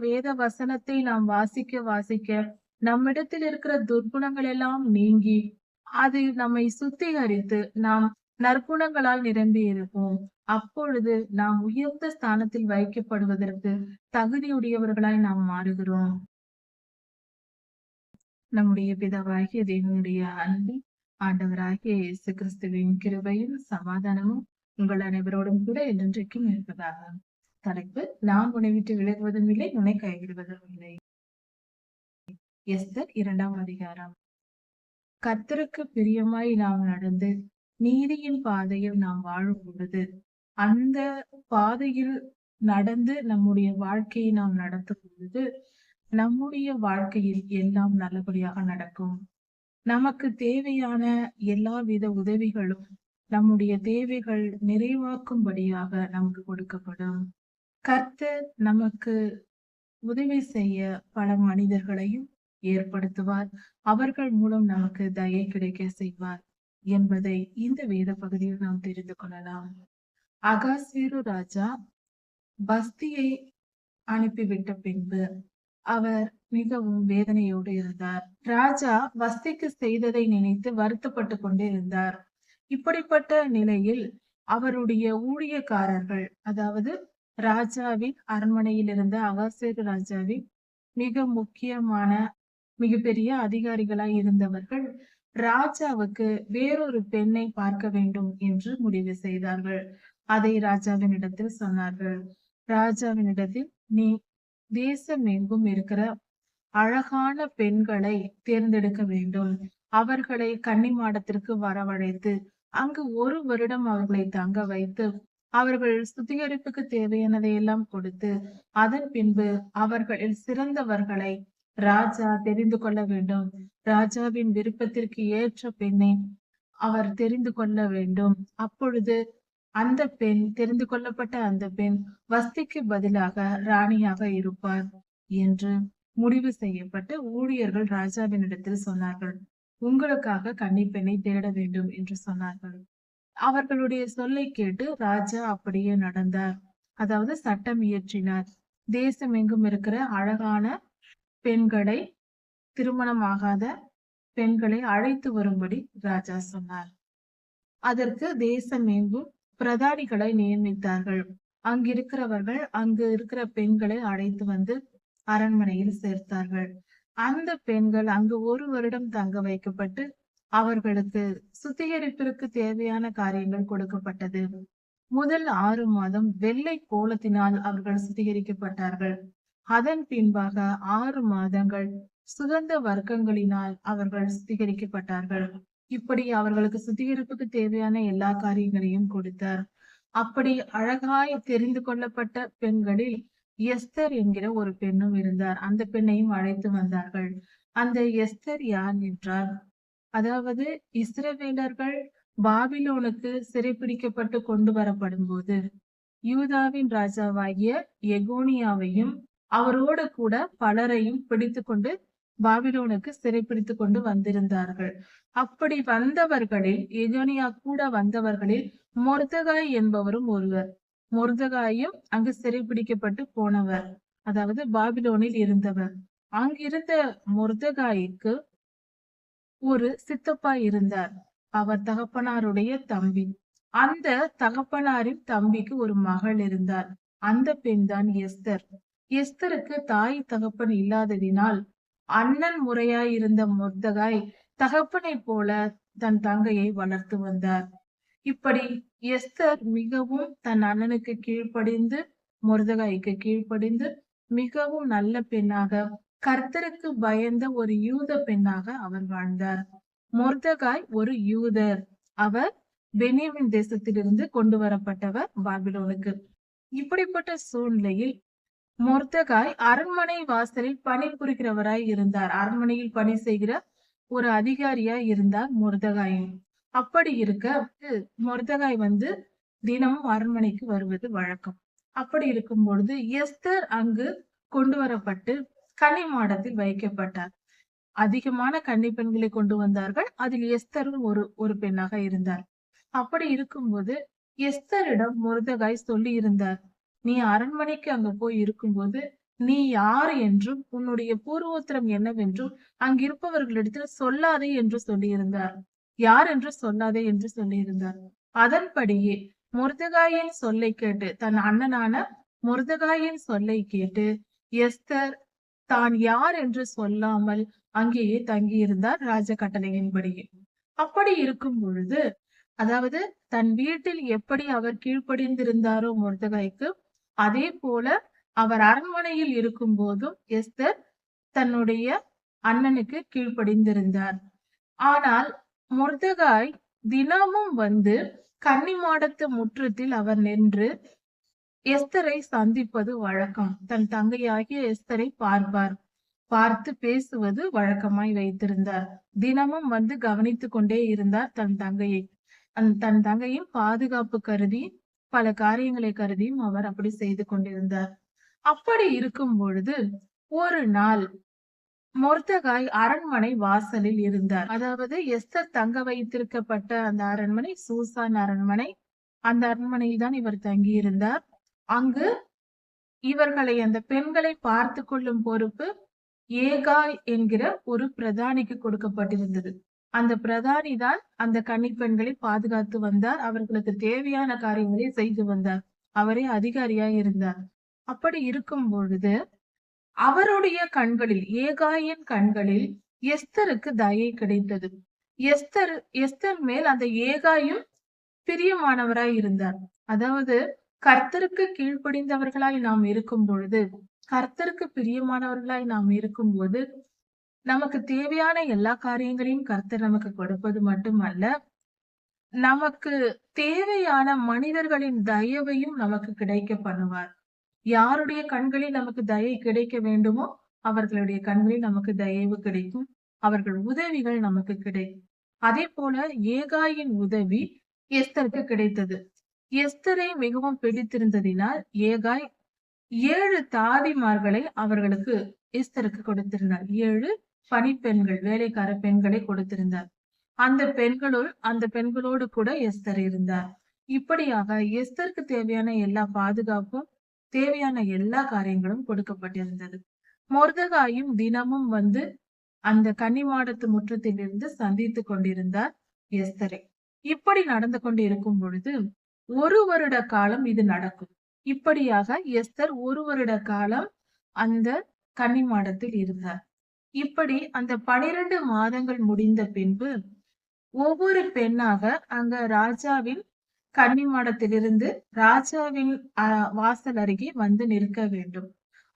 வேத வசனத்தை நாம் வாசிக்க வாசிக்க நம்மிடத்தில் இருக்கிற துர்குணங்கள் எல்லாம் நீங்கி அது நம்மை சுத்திகரித்து நாம் நற்குணங்களால் நிரம்பி இருப்போம். அப்பொழுது நாம் உயர்ந்த ஸ்தானத்தில் வைக்கப்படுவதற்கு தகுதியுடையவர்களாய் நாம் மாறுகிறோம். நம்முடைய பிதாவாகிய தேவனுடைய அன்பு ஆண்டவராகிய இயேசு கிறிஸ்துவின் கிருபையும் சமாதானமும் உங்கள் அனைவரோடும் கூட என்றென்றைக்கும் இருப்பதாக. தலைப்பு நான் உன்னை விட்டு விலகுவதும் இல்லை உன்னை கைவிடுவதும் இல்லை. எஸ்தர் இரண்டாம் அதிகாரம். கத்தருக்கு பிரியமாய் நாம் நடந்து நீதியின் பாதையில் நாம் வாழும் பொழுது அந்த பாதையில் நடந்து நம்முடைய வாழ்க்கையை நாம் நடத்தும் பொழுது நம்முடைய வாழ்க்கையில் எல்லாம் நல்லபடியாக நடக்கும். நமக்கு தேவையான எல்லா வித உதவிகளும் நம்முடைய தேவைகள் நிறைவாக்கும்படியாக நமக்கு கொடுக்கப்படும். கர்த்தர் நமக்கு உதவி செய்ய பல மனிதர்களையும் ஏற்படுத்துவார். அவர்கள் மூலம் நமக்கு தயை கிடைக்க செய்வார் என்பதை இந்த வேத பகுதியில் நாம் தெரிந்து கொள்ளலாம். அகாஸ்வீரு ராஜா பஸ்தியை அனுப்பிவிட்ட பின்பு அவர் மிகவும் வேதனையோடு இருந்தார். ராஜா வஸ்திக்கு செய்ததை நினைத்து வருத்தப்பட்டு கொண்டே இருந்தார். இப்படிப்பட்ட நிலையில் அவருடைய ஊழியக்காரர்கள் அதாவது ராஜாவின் அரண்மனையிலிருந்து அகாசேரு ராஜாவின் மிக முக்கியமான மிகப்பெரிய அதிகாரிகளாய் இருந்தவர்கள் ராஜாவுக்கு வேறொரு பெண்ணை பார்க்க வேண்டும் என்று முடிவு செய்தார்கள். அதை ராஜாவினிடத்தில் சொன்னார்கள். ராஜாவினிடத்தில் நீ தேசம் எங்கும் இருக்கிற அழகான பெண்களை தேர்ந்தெடுக்க வேண்டும். அவர்களை கன்னிமாடத்திற்கு வரவழைத்து அங்கு ஒரு வருடம் அவர்களை தங்க வைத்து அவர்கள் சுத்திகரிப்புக்கு தேவையானதை எல்லாம் கொடுத்து அதன் பின்பு அவர்களில் சிறந்தவர்களை ராஜா தெரிந்து கொள்ள வேண்டும். ராஜாவின் விருப்பத்திற்கு ஏற்ற பெண்ணை அவர் தெரிந்து கொள்ள வேண்டும். அப்பொழுது அந்த பெண் தெரிந்து கொள்ளப்பட்ட அந்த பெண் வஸ்திக்கு பதிலாக ராணியாக இருப்பார் என்று முடிவு செய்யப்பட்டு ஊழியர்கள் ராஜாவினிடத்தில் சொன்னார்கள். உங்களுக்காக கன்னிப்பெண்ணை தேட வேண்டும் என்று சொன்னார்கள். அவர்களுடைய சொல்லை கேட்டு ராஜா அப்படியே நடந்தார். அதாவது சட்டம் இயற்றினார். தேசம் எங்கும் இருக்கிற அழகான பெண்களை திருமணமாகாத பெண்களை அழைத்து வரும்படி ராஜா சொன்னார். அதற்கு தேசம் எங்கும் பிரதானிகளை நியமித்தார்கள். அங்கிருக்கிறவர்கள் அங்கு இருக்கிற பெண்களை அழைத்து வந்து அரண்மனையில் சேர்த்தார்கள். அந்த பெண்கள் அங்கு ஒரு வருடம் தங்க வைக்கப்பட்டு அவர்களுக்கு சுத்திகரிப்பிற்கு தேவையான காரியங்கள் கொடுக்கப்பட்டது. முதல் ஆறு மாதம் வெள்ளை கோலத்தினால் அவர்கள் சுத்திகரிக்கப்பட்டார்கள். அதன் பின்பாக ஆறு மாதங்கள் சுகந்த வர்க்கங்களினால் அவர்கள் சுத்திகரிக்கப்பட்டார்கள். இப்படி அவர்களுக்கு சுத்திகரிப்புக்கு தேவையான எல்லா காரியங்களையும் கொடுத்தார். அப்படி அழகாய் தெரிந்து கொள்ளப்பட்ட பெண்களில் எஸ்தர் என்கிற ஒரு பெண்ணும் இருந்தார். அந்த பெண்ணையும் அழைத்து வந்தார்கள். அந்த எஸ்தர் யார் என்றால் அதாவது இஸ்ரவேலர்கள் பாபிலோனுக்கு சிறைப்பிடிக்கப்பட்டு கொண்டு வரப்படும் போது யூதாவின் ராஜாவாகிய எகோனியாவையும் அவரோடு கூட பலரையும் பிடித்து கொண்டு பாபிலோனுக்கு சிறைப்பிடித்து கொண்டு வந்திருந்தார்கள். அப்படி வந்தவர்களில் எகோனியா கூட வந்தவர்களில் மொர்தகாய் என்பவரும் ஒருவர். மொர்தகாயும் அங்கு சிறைப்பிடிக்கப்பட்டு போனவர் அதாவது பாபிலோனில் இருந்தவர். அங்கிருந்த மொர்தகாய்க்கு ஒரு சித்தப்பா இருந்தார். அவர் தகப்பனாருடைய தம்பி. அந்த தகப்பனாரின் தம்பிக்கு ஒரு மகள் இருந்தார். அந்த பெண் தான் எஸ்தர். எஸ்தருக்கு தாய் தகப்பன் இல்லாததினால் அண்ணன் முறையாய் இருந்த மொர்தகாய் தகப்பனை போல தன் தங்கையை வளர்த்து வந்தார். இப்படி எஸ்தர் மிகவும் தன் அண்ணனுக்கு கீழ்ப்படிந்து முருதகாய்க்கு கீழ்ப்படிந்து மிகவும் நல்ல பெண்ணாக கர்த்தருக்கு பயந்த ஒரு யூத பெண்ணாக அவர் வாழ்ந்தார். மொர்தகாய் ஒரு யூதர். அவர் பெனியமின் தேசத்திலிருந்து கொண்டு வரப்பட்டவர் பாபிலோனுக்கு. இப்படிப்பட்ட சூழ்நிலையில் மொர்தகாய் அரண்மனை வாசலில் பணி புரிகிறவராய் இருந்தார். அரண்மனையில் பணி செய்கிற ஒரு அதிகாரியாய் இருந்தார் மொர்தகாயும் அப்படி இருக்க மொர்தகாய் வந்து தினமும் அரண்மனைக்கு வருவது வழக்கம். அப்படி இருக்கும் பொழுது எஸ்தர் அங்கு கொண்டு வரப்பட்டு கன்னி மாடத்தில் வைக்கப்பட்டார். அதிகமான கன்னி பெண்களை கொண்டு வந்தார்கள். அதில் எஸ்தரும் ஒரு ஒரு பெண்ணாக இருந்தார். அப்படி இருக்கும்போது எஸ்தரிடம் முருதகாய் சொல்லி இருந்தார் நீ அரண்மனைக்கு அங்க போய் இருக்கும்போது நீ யார் என்றும் உன்னுடைய பூர்வோத்திரம் என்னவென்றும் அங்கிருப்பவர்களிடத்தில் சொல்லாதே என்று சொல்லியிருந்தார். யார் என்று சொல்லாதே என்று சொல்லியிருந்தார். அதன்படியே முருதகாயின் சொல்லை கேட்டு தன் அண்ணனான முருதகாயின் சொல்லை கேட்டு எஸ்தர் தான் யார் என்று சொல்லாமல் அங்கேயே தங்கியிருந்தார் ராஜ கட்டளையின்படியே அப்படி இருக்கும் பொழுது அதாவது தன் வீட்டில் எப்படி அவர் கீழ்ப்படிந்திருந்தாரோ முருதகாய்க்கு அதே போல அவர் அரண்மனையில் இருக்கும் போதும் எஸ்தர் தன்னுடைய அண்ணனுக்கு கீழ்ப்படிந்திருந்தார். ஆனால் முருதகாய் தினமும் வந்து கன்னிமாடத்து முற்றத்தில் அவர் நின்று எஸ்தரை சந்திப்பது வழக்கம். தன் தங்கையாகிய எஸ்தரை பார்ப்பார். பார்த்து பேசுவது வழக்கமாய் வைத்திருந்தார். தினமும் வந்து கவனித்துக் கொண்டே இருந்தார் தன் தங்கையை. தன் தங்கையின் பாதுகாப்பு கருதி பல காரியங்களை கருதியும் அவர் அப்படி செய்து கொண்டிருந்தார். அப்படி இருக்கும் பொழுது ஒரு நாள் மொர்தகாய் அரண்மனை வாசலில் இருந்தார். அதாவது எஸ்தர் தங்க வைத்திருக்கப்பட்ட அந்த அரண்மனை சூசான் அரண்மனை அந்த அரண்மனையில் தான் இவர் தங்கியிருந்தார். அங்கு இவர்களை அந்த பெண்களை பார்த்து கொள்ளும் பொறுப்பு ஏகாய் என்கிற ஒரு பிரதானிக்கு கொடுக்கப்பட்டிருந்தது. அந்த பிரதானி தான் அந்த கன்னி பெண்களை பாதுகாத்து வந்தார். அவர்களுக்கு தேவையான காரியங்களை செய்து வந்தார். அவரே அதிகாரியாய் இருந்தார். அப்படி இருக்கும் பொழுது அவருடைய கண்களில் ஏகாயின் கண்களில் எஸ்தருக்கு தயை கிடைத்தது. எஸ்தர் எஸ்தர் மேல் அந்த ஏகாயும் பிரியமானவராய் இருந்தார். அதாவது கர்த்தருக்கு கீழ்ப்படிந்தவர்களாய் நாம் இருக்கும் பொழுது கர்த்தருக்கு பிரியமானவர்களாய் நாம் இருக்கும்போது நமக்கு தேவையான எல்லா காரியங்களையும் கர்த்தர் நமக்கு கொடுப்பது மட்டுமல்ல நமக்கு தேவையான மனிதர்களின் தயவையும் நமக்கு கிடைக்க பண்ணுவார். யாருடைய கண்களில் நமக்கு தயை கிடைக்க வேண்டுமோ அவர்களுடைய கண்களில் நமக்கு தயவு கிடைக்கும். அவர்கள் உதவிகள் நமக்கு கிடைக்கும். அதே போல ஏகாயின் உதவி எஸ்தருக்கு கிடைத்தது. எஸ்தரை மிகவும் பிடித்திருந்ததினால் ஏகாய் ஏழு தாதிமார்களை அவர்களுக்கு எஸ்தருக்கு கொடுத்திருந்தார். ஏழு பணிப்பெண்கள் வேலைக்கார பெண்களை கொடுத்திருந்தார். அந்த பெண்களுள் அந்த பெண்களோடு கூட எஸ்தர் இருந்தார். இப்படியாக எஸ்தருக்கு தேவையான எல்லா பாதுகாப்பும் தேவையான எல்லா காரியங்களும் கொடுக்கப்பட்டிருந்தது. மொர்தகாயும் தினமும் வந்து அந்த கன்னிமாடத்து முற்றத்திலிருந்து சந்தித்துக் கொண்டிருந்தார் எஸ்தரை. இப்படி நடந்து கொண்டு இருக்கும் பொழுது ஒரு வருட காலம் இது நடக்கும். இப்படியாக எஸ்தர் ஒரு வருட காலம் அந்த கன்னிமாடத்தில் இருந்தார். இப்படி அந்த பனிரெண்டு மாதங்கள் முடிந்த பின்பு ஒவ்வொரு பெண்ணாக அங்க ராஜாவின் கன்னிமாடத்திலிருந்து ராஜாவின் அஹ், வாசல் அருகே வந்து நிற்க வேண்டும்.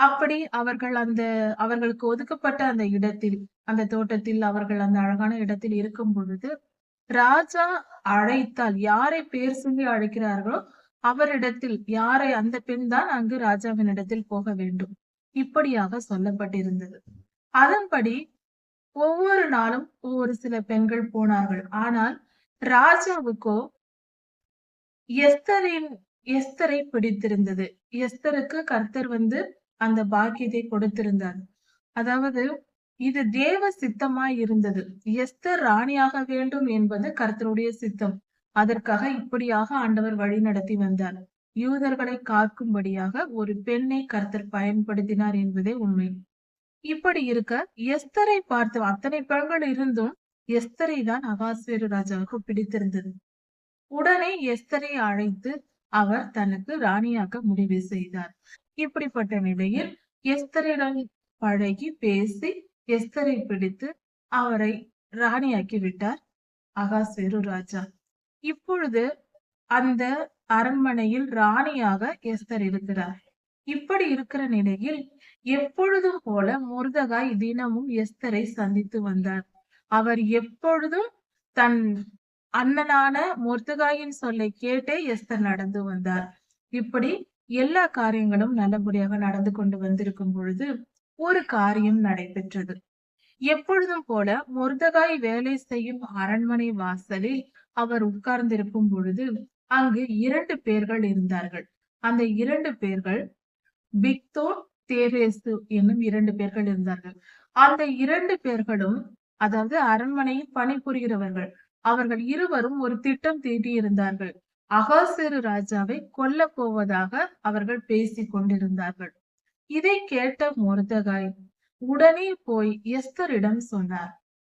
அப்படி அவர்கள் அந்த அவர்களுக்கு ஒதுக்கப்பட்ட அந்த இடத்தில் அந்த தோட்டத்தில் அவர்கள் அந்த அழகான இடத்தில் இருக்கும் பொழுது ராஜா அழைத்தால் யாரை பேர் சொல்லி அழைக்கிறார்களோ அவரிடத்தில் யாரை அந்த பெண் தான் அங்கு ராஜாவின் இடத்தில் போக வேண்டும். இப்படியாக சொல்லப்பட்டிருந்தது. அதன்படி ஒவ்வொரு நாளும் ஒவ்வொரு சில பெண்கள் போனார்கள். ஆனால் ராஜாவுக்கோ எஸ்தரின் எஸ்தரை பிடித்திருந்தது. எஸ்தருக்கு கர்த்தர் வந்து அந்த பாக்கியத்தை கொடுத்திருந்தார். அதாவது இது தேவ சித்தமாய் இருந்தது. எஸ்தர் ராணியாக வேண்டும் என்பது கர்த்தருடைய சித்தம். அதற்காக இப்படியாக ஆண்டவர் வழி நடத்தி வந்தார். யூதர்களை காக்கும்படியாக ஒரு பெண்ணை கர்த்தர் பயன்படுத்தினார் என்பதே உண்மை. இப்படி இருக்க எஸ்தரை பார்த்து அத்தனை பெண்கள் இருந்தும் எஸ்தரை தான் அகாஸ்வேரு ராஜாவுக்கு பிடித்திருந்தது. உடனே எஸ்தரை அழைத்து அவர் தனக்கு ராணியாக்க முடிவு செய்தார். இப்படிப்பட்ட நிலையில் எஸ்தரிடம் பழகி பேசி எஸ்தரை பிடித்து அவரை ராணியாக்கி விட்டார். அகாஸ்வேரு ராஜா. இப்பொழுது அந்த அரண்மனையில் ராணியாக எஸ்தர் இருக்கிறார். இப்படி இருக்கிற நிலையில் எப்பொழுதும் போல முருதகாய் தினமும் எஸ்தரை சந்தித்து வந்தார். அவர் எப்பொழுதும் தன் அண்ணனான முர்தகாயின் சொல்லை கேட்டே எஸ்தர் நடந்து வந்தார். இப்படி எல்லா காரியங்களும் நல்லபடியாக நடந்து கொண்டு வந்திருக்கும் பொழுது ஒரு காரியம் நடைபெற்றது. எப்பொழுதும் போல முர்தகாய் வேலை செய்யும் அரண்மனை வாசலில் அவர் உட்கார்ந்திருக்கும் பொழுது அங்கு இரண்டு பேர்கள் இருந்தார்கள். அந்த இரண்டு பேர்கள் பிக்தோன் தேரேசு என்னும் இரண்டு பேர்கள் இருந்தார்கள். அந்த இரண்டு பேர்களும் அதாவது அரண்மனையில் பணிபுரிகிறவர்கள் அவர்கள் இருவரும் ஒரு திட்டம் தீட்டியிருந்தார்கள். அகாசிறு அகாசேரு ராஜாவை கொல்ல போவதாக அவர்கள் பேசிக் கொண்டிருந்தார்கள். இதை கேட்ட முருதகாய் உடனே போய் எஸ்தரிடம் சொன்னார்.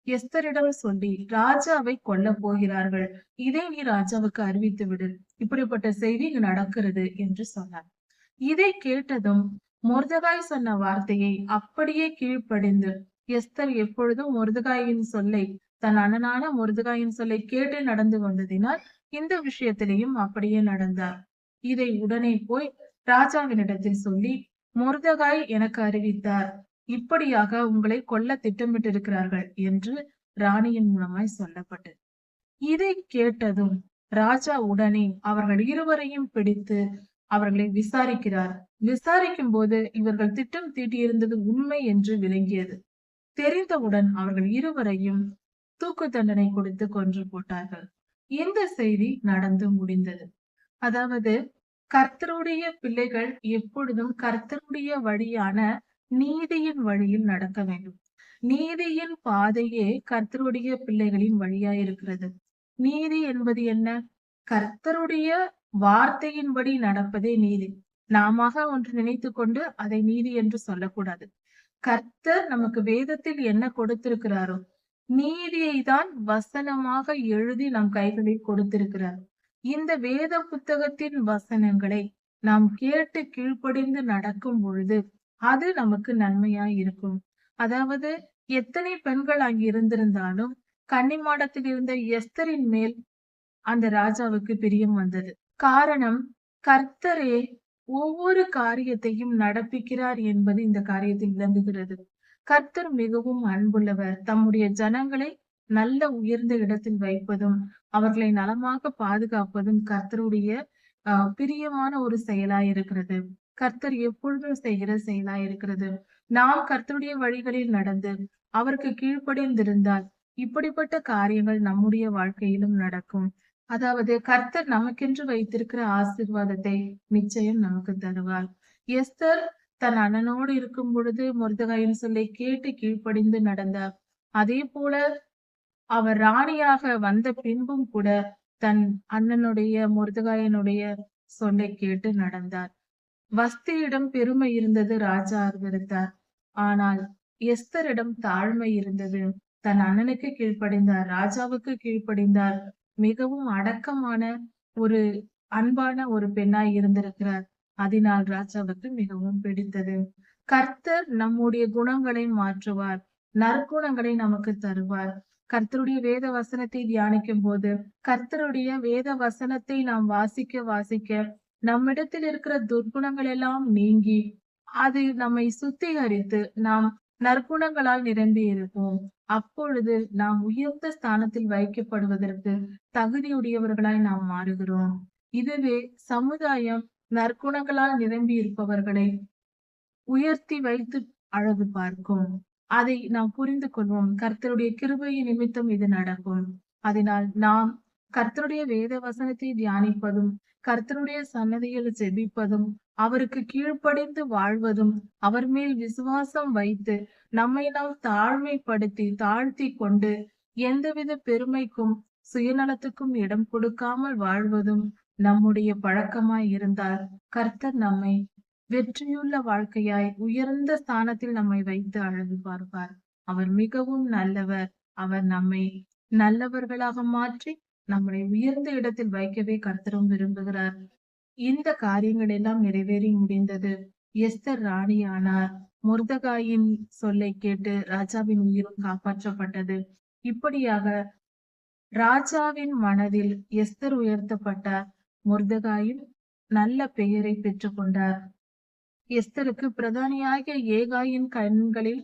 எஸ்தரிடம் சொல்லி ராஜாவை கொல்ல போகிறார்கள். இதை நீ ராஜாவுக்கு அறிவித்து விடு. இப்படிப்பட்ட செய்தி இங்கு நடக்கிறது என்று சொன்னார். இதை கேட்டதும் மொர்தகாய் சொன்ன வார்த்தையை அப்படியே கீழ்ப்படிந்து எஸ்தர் எப்பொழுதும் மொர்தகாயின் சொல்லை தன் அண்ணனான மொர்தகாயின் சொல்லை கேட்டு நடந்து கொண்டதினால் இந்த விஷயத்திலையும் அப்படியே நடந்தார். இதை உடனே போய் ராஜாவினிடத்தில் சொல்லி முருதகாய் எனக்கு அறிவித்தார். இப்படியாக உங்களை கொல்ல திட்டமிட்டிருக்கிறார்கள் என்று ராணியின் மூலமாய் சொல்லப்பட்டு இதை கேட்டதும் ராஜா உடனே அவர்கள் இருவரையும் பிடித்து அவர்களை விசாரிக்கிறார். விசாரிக்கும் போது இவர்கள் திட்டம் தீட்டியிருந்தது உண்மை என்று விளங்கியது. தெரிந்தவுடன் அவர்கள் இருவரையும் தூக்கு தண்டனை கொடுத்து கொன்று போட்டார்கள். இந்த செய்தி நடந்து முடிந்தது. அதாவது கர்த்தருடைய பிள்ளைகள் எப்பொழுதும் கர்த்தருடைய வழியான நீதியின் வழியில் நடக்க வேண்டும். நீதியின் பாதையே கர்த்தருடைய பிள்ளைகளின் வழியா இருக்கிறது. நீதி என்பது என்ன? கர்த்தருடைய வார்த்தையின்படி நடப்பதே நீதி. நாம ஒன்று நினைத்து கொண்டு அதை நீதி என்று சொல்லக்கூடாது. கர்த்தர் நமக்கு வேதத்தில் என்ன கொடுத்திருக்கிறாரோ நீதியை தான் வசனமாக எழுதி நம் கைகளில் கொடுத்திருக்கிறார். இந்த வேத புத்தகத்தின் வசனங்களை நாம் கேட்டு கீழ்ப்படிந்து நடக்கும் பொழுது அது நமக்கு நன்மையாய் இருக்கும். அதாவது எத்தனை பெண்கள் அங்கு இருந்திருந்தாலும் கன்னிமாடத்தில் இருந்த எஸ்தரின் மேல் அந்த ராஜாவுக்கு பிரியம் வந்தது. காரணம் கர்த்தரே ஒவ்வொரு காரியத்தையும் நடப்பிக்கிறார் என்பது இந்த காரியத்தில் விளங்குகிறது. கர்த்தர் மிகவும் அன்புள்ளவர். தம்முடைய ஜனங்களை நல்ல உயர்ந்த இடத்தில் வைப்பதும் அவர்களை நலமாக பாதுகாப்பதும் கர்த்தருடைய பிரியமான ஒரு செயலா இருக்கிறது. கர்த்தர் எப்பொழுதும் செய்கிற செயலா இருக்கிறது. நாம் கர்த்தருடைய வழிகளில் நடந்து அவருக்கு கீழ்ப்படிந்திருந்தால் இப்படிப்பட்ட காரியங்கள் நம்முடைய வாழ்க்கையிலும் நடக்கும். அதாவது கர்த்தர் நமக்கென்று வைத்திருக்கிற ஆசிர்வாதத்தை நிச்சயம் நமக்கு தருவார். எஸ்தர் தன் அண்ணனோடு இருக்கும் பொழுது முருதகாயின் சொல்லை கேட்டு கீழ்ப்படிந்து நடந்தார். அதே போல அவர் ராணியாக வந்த பின்பும் கூட தன் அண்ணனுடைய முருதகாயனுடைய சொல்லை கேட்டு நடந்தார். வஸ்தியிடம் பெருமை இருந்தது ராஜா அறிவித்தார் ஆனால் எஸ்தரிடம் தாழ்மை இருந்தது. தன் அண்ணனுக்கு கீழ்ப்படிந்தார் ராஜாவுக்கு கீழ்ப்படிந்தார். மிகவும் அடக்கமான ஒரு அன்பான ஒரு பெண்ணாய் இருந்திருக்கிறார். அதனால் ராஜாவுக்கு மிகவும் பிடித்தது. கர்த்தர் நம்முடைய குணங்களை மாற்றுவார். நற்குணங்களை நமக்கு தருவார். கர்த்தருடைய வேத வசனத்தை தியானிக்கும் போது கர்த்தருடைய வேத வசனத்தை நாம் வாசிக்க வாசிக்க நம்மிடத்தில் இருக்கிற துர்குணங்கள் எல்லாம் நீங்கி அது நம்மை சுத்திகரித்து நாம் நற்குணங்களால் நிரம்பி இருப்போம். அப்பொழுது நாம் உயர்ந்த ஸ்தானத்தில் வைக்கப்படுவதற்கு தகுதியுடையவர்களாய் நாம் மாறுகிறோம். இதுவே சமுதாயம் நற்குணங்களால் நிரம்பி இருப்பவர்களை உயர்த்தி வைத்து அழகு பார்க்கும். அதை நாம் புரிந்து கொள்வோம். கர்த்தருடைய கிருபையின் நிமித்தம் இது நடக்கும். அதனால் நாம் கர்த்தருடைய வேத வசனத்தை தியானிப்பதும் கர்த்தருடைய சன்னதியில் செபிப்பதும் அவருக்கு கீழ்ப்படிந்து வாழ்வதும் அவர் மேல் விசுவாசம் வைத்து நம்மை நாம் தாழ்மைப்படுத்தி தாழ்த்தி கொண்டு எந்தவித பெருமைக்கும் சுயநலத்துக்கும் இடம் கொடுக்காமல் வாழ்வதும் நம்முடைய பழக்கமாய் இருந்தால் கர்த்தர் நம்மை வெற்றியுள்ள வாழ்க்கையாய் உயர்ந்த ஸ்தானத்தில் நம்மை வைத்து அழகு பார்ப்பார். அவர் மிகவும் நல்லவர். அவர் நம்மை நல்லவர்களாக மாற்றி நம்மளை உயர்ந்த இடத்தில் வைக்கவே கர்த்தரும் விரும்புகிறார். இந்த காரியங்கள் எல்லாம் நிறைவேறி முடிந்தது. எஸ்தர் ராணியானார் முர்தகாயின் சொல்லை கேட்டு ராஜாவின் உயிரும் காப்பாற்றப்பட்டது. இப்படியாக ராஜாவின் மனதில் எஸ்தர் உயர்த்தப்பட்டார். முருதகாயின் நல்ல பெயரை பெற்றுக்கொண்டார். எஸ்தருக்கு பிரதானியாகிய ஏகாயின் கண்களில்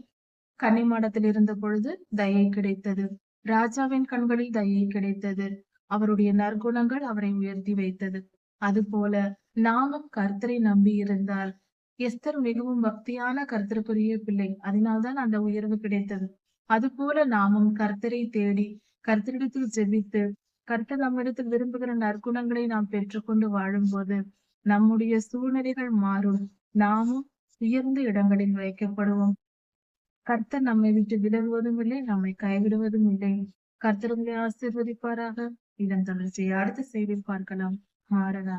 கன்னிமாடத்தில் இருந்த பொழுது தயை கிடைத்தது. ராஜாவின் கண்களில் தயை கிடைத்தது. அவருடைய நற்குணங்கள் அவரை உயர்த்தி வைத்தது. அதுபோல நாமும் கர்த்தரை நம்பி இருந்தால் எஸ்தர் மிகவும் பக்தியான கர்த்தருக்குரிய பிள்ளை. அதனால்தான் அந்த உயர்வு கிடைத்தது. அதுபோல நாமும் கர்த்தரை தேடி கர்த்தரிடத்தில் ஜெபித்து கர்த்தர் நம்மிடத்தில் விரும்புகிற நற்குணங்களை நாம் பெற்றுக்கொண்டு வாழும்போது நம்முடைய சூழ்நிலைகள் மாறும். நாமும் உயர்ந்த இடங்களில் வைக்கப்படுவோம். கர்த்தர் நம்மை விட்டு விலகுவதும் இல்லை நம்மை கைவிடுவதும் இல்லை. கர்த்தர் உங்களை ஆசீர்வதிப்பாராக. இதன் தொடர்ச்சியை அடுத்த செய்தி பார்க்கலாம். மாறதா